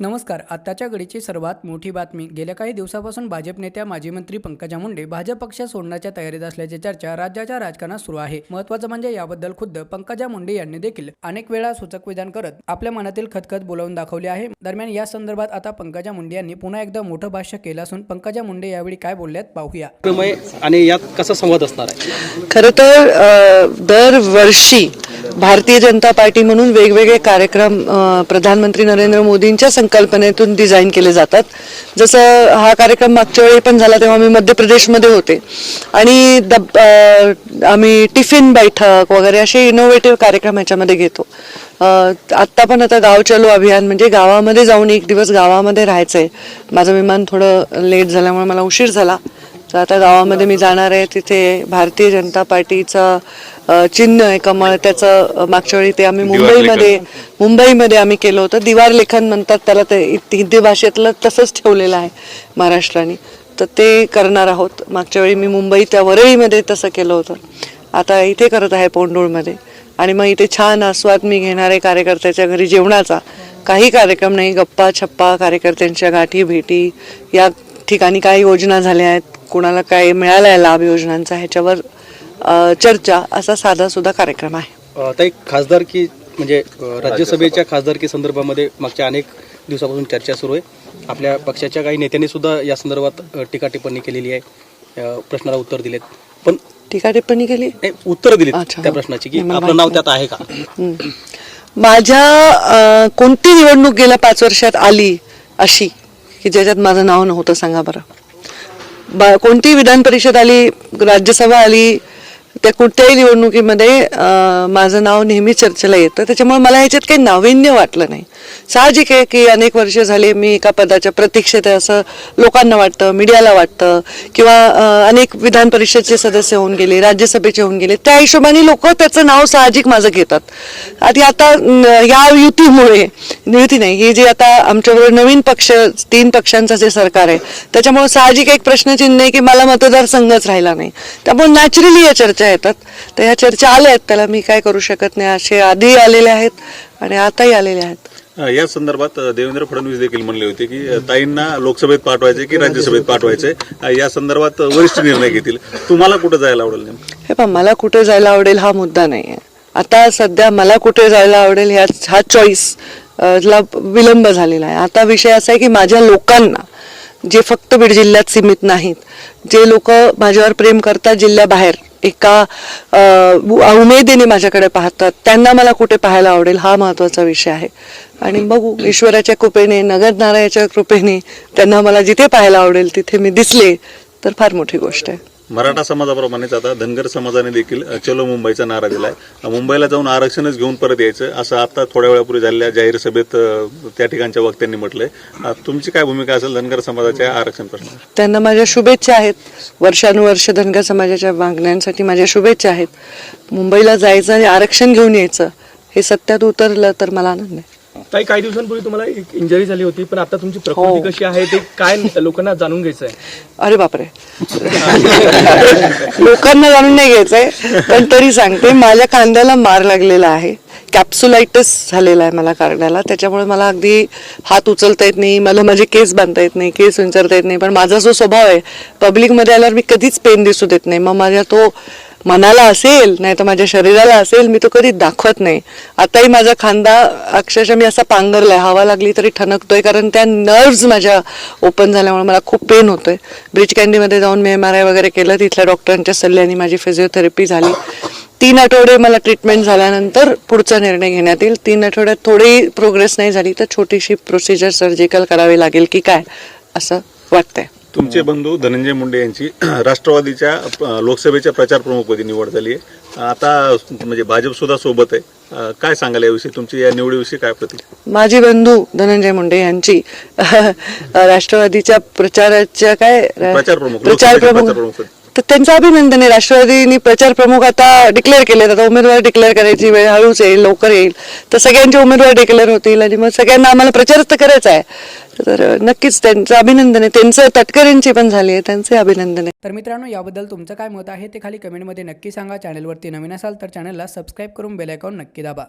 नमस्कार. आत्ताच्या घडीची सर्वात मोठी बातमी. गेल्या काही दिवसापासून भाजप नेत्या माजी मंत्री पंकजा मुंडे भाजप पक्ष सोडण्याच्या तयारीत असल्याची चर्चा राज्याच्या राजकारणात सुरू आहे. महत्वाचं म्हणजे याबद्दल खुद्द पंकजा मुंडे यांनी देखील अनेक वेळा सूचक विधान करत आपल्या मनातील खतखत बोलावून दाखवले आहे. दरम्यान या संदर्भात आता पंकजा मुंडे यांनी पुन्हा एकदा मोठं भाष्य केलं असून पंकजा मुंडे यावेळी काय बोलल्यात पाहूया. आणि यात कसा संवाद असणार आहे? खरं तर अ, दरवर्षी भारतीय जनता पार्टी म्हणून वेगवेगळे कार्यक्रम प्रधानमंत्री नरेंद्र मोदींच्या संकल्पनेतून डिझाईन केले जातात. जसं हा कार्यक्रम मागच्या वेळी पण झाला तेव्हा मी मध्य प्रदेशमध्ये होते. आणि दब आम्ही टिफिन बैठक वगैरे असे इनोव्हेटिव्ह कार्यक्रम याच्यामध्ये घेतो. आत्ता पण आता गाव चलो अभियान म्हणजे गावामध्ये जाऊन एक दिवस गावामध्ये राहायचं आहे माझं विमान थोडं लेट झाल्यामुळे मला उशीर झाला. तर आता गावामध्ये मी जाणार आहे तिथे भारतीय जनता पार्टीचं चिन्ह आहे कमळ त्याचं मागच्या वेळी ते आम्ही मुंबईमध्ये मुंबईमध्ये आम्ही केलं होतं. दिवार लेखन म्हणतात त्याला ते हिंदी भाषेतलं तसंच ठेवलेलं आहे महाराष्ट्राने. तर ते करणार आहोत. मागच्या वेळी मी मुंबई त्या वरळीमध्ये तसं केलं होतं. आता इथे करत आहे पोंडूळमध्ये. आणि मग इथे छान आस्वाद मी घेणार आहे कार्यकर्त्याच्या घरी जेवणाचा. काही कार्यक्रम नाही गप्पा छप्पा कार्यकर्त्यांच्या गाठी भेटी या ठिकाणी काय योजना झाल्या आहेत. कुणाला काय मिळाला आहे लाभ योजनांचा ह्याच्यावर चर्चा असा साधा सुद्धा कार्यक्रम आहे. ताई खासदारकी म्हणजे राज्यसभेच्या खासदारकी संदर्भामध्ये मागच्या अनेक दिवसापासून चर्चा सुरू आहे. आपल्या पक्षाच्या काही नेत्यांनी सुद्धा या संदर्भात टीका टिप्पणी केलेली आहे. प्रश्नाला उत्तर दिलेत. पण टीका टिप्पणी केली? उत्तर दिलीत अच्छा, त्या. प्रश्नाची की आपलं नाव त्यात आहे का? हम्म. माझ्या कोणती निवडणूक गेल्या पाच वर्षात आली अशी की ज्याच्यात माझं नाव नव्हतं सांगा बरं. बा कोणती विधान परिषद आली? राज्यसभा आली? त्या कुठत्याही निवडणुकीमध्ये माझं नाव नेहमी चर्चेला येतं. त्याच्यामुळे मला ह्याच्यात काही नाविन्य वाटलं नाही. साहजिक आहे की अनेक वर्ष झाले मी एका पदाच्या प्रतीक्षेत आहे असं लोकांना वाटतं मीडियाला वाटतं किंवा अनेक विधान परिषदचे सदस्य होऊन गेले राज्यसभेचे होऊन गेले. त्या हिशोबाने लोक त्याचं नाव साहजिक माझं घेतात. आणि आता या युतीमुळे युती नाही ही जी आता आमच्याबरोबर नवीन पक्ष तीन पक्षांचं जे सरकार आहे त्याच्यामुळे साहजिक एक प्रश्नचिन्ह आहे की मला मतदारसंघच राहिला नाही. त्यामुळे नॅचरली या चर्चा आहे. येतात. तर ह्या चर्चा आल्या आहेत. त्याला मी काय करू शकत नाही असे आधी आलेले आहेत आणि आताही आलेले आहेत. या संदर्भात देवेंद्र फडणवीस देखील म्हणले होते की ताईंना लोकसभेत पाठवायचे की राज्यसभेत पाठवायचे? या संदर्भात वरिष्ठ निर्णय घेतील. तुम्हाला कुठं जायला आवडेल? हे पण मला कुठे जायला आवडेल हा मुद्दा नाही आहे. आता सध्या मला कुठे जायला आवडेल ह्या हा चॉईस ला विलंब झालेला आहे. आता विषय असा आहे की माझ्या लोकांना जे फक्त बीड जिल्ह्यात सीमित नाहीत जे लोक माझ्यावर प्रेम करतात जिल्ह्याबाहेर एका उमेदीने माझ्याकडे पाहतात. त्यांना मला कुठे पाहायला आवडेल हा महत्त्वाचा विषय आहे. आणि बघू ईश्वराच्या कृपेने नगरनारायणाच्या कृपेने त्यांना मला जिथे पाहायला आवडेल तिथे मी दिसले तर फार मोठी गोष्ट आहे. मराठा समाजाप्रमाणेच आता धनगर समाजाने देखील चलो मुंबईचा नारा दिलाय. आहे मुंबईला जाऊन आरक्षणच घेऊन परत यायचं असं आता थोड्या वेळापूर्वी झालेल्या जाहीर सभेत त्या ठिकाणच्या वक्त्यांनी म्हटलंय. तुमची काय भूमिका असेल धनगर समाजाच्या आरक्षण प्रश्नावर त्यांना माझ्या शुभेच्छा आहेत. वर्षानुवर्ष धनगर समाजाच्या मागण्यांसाठी माझ्या शुभेच्छा आहेत. मुंबईला जायचं आणि आरक्षण घेऊन यायचं हे सत्यात उतरलं तर मला आनंद आहे. काही काही दिवसांपूर्वी तुम्हाला एक इंजरी झाली होती पण आता तुमची हो. प्रकृती कशी आहे ते काय लोकांना जाणून घ्यायचं आहे अरे बापरे. लोकांना जाणून नाही घ्यायचंय पण तरी सांगते माझ्या कांद्याला मार लागलेला आहे. कॅप्सुलायटिस झालेला आहे मला कांद्याला त्याच्यामुळे मला अगदी हात उचलता येत नाही मला माझे केस बांधता येत नाही केस विंचरता येत नाही पण माझा जो स्वभाव आहे पब्लिकमध्ये आल्यावर मी कधीच पेन दिसू देत नाही. मग माझ्या तो मनाला असेल नाही तर माझ्या शरीराला असेल मी तो कधी दाखवत नाही. आताही माझा खांदा अक्षरशः मी असा पांघरलाय हवा लागली तरी ठणकतोय कारण त्या नर्व्ज माझ्या ओपन झाल्यामुळे मला खूप पेन होतोय. ब्रिज कॅन्डीमध्ये जाऊन मी एम आर आय वगैरे केलं तिथल्या डॉक्टरांच्या सल्ल्याने माझी फिजिओथेरपी झाली. तीन आठवडे मला ट्रीटमेंट झाल्यानंतर पुढचा निर्णय घेण्यात येईल. तीन आठवड्यात थोडी प्रोग्रेस नाही झाली तर छोटीशी प्रोसिजर सर्जिकल करावी लागेल की काय असं वाटतंय. तुमचे बंधू धनंजय मुंडे यांची राष्ट्रवादीच्या लोकसभेच्या प्रचार प्रमुखपदी निवड झाली आहे. आता म्हणजे भाजप सुद्धा सोबत आहे. काय सांगाल याविषयी? तुमची या निवडीविषयी काय प्रतिक्रिया? माझे बंधू धनंजय मुंडे यांची राष्ट्रवादीच्या प्रचाराच्या काय प्रचार प्रमुख प्रचार प्रमुख. तर त्यांचं अभिनंदन आहे. राष्ट्रवादीनी प्रचार प्रमुख आता डिक्लेअर केले आता उमेदवार डिक्लेअर करायची वेळ हळूच येईल लवकर येईल. तर सगळ्यांचे उमेदवार डिक्लेअर होतील आणि मग सगळ्यांना आम्हाला प्रचारच तर करायचा आहे. तर नक्कीच त्यांचं अभिनंदन आहे. त्यांचं तटकरेंची पण झाली आहे. त्यांचे अभिनंदन आहे. तर मित्रांनो याबद्दल तुमचं काय मत आहे ते खाली कमेंटमध्ये नक्की सांगा. चॅनलवरती नवीन असाल तर चॅनलला सबस्क्राईब करून बेल आयकॉन नक्की दाबा.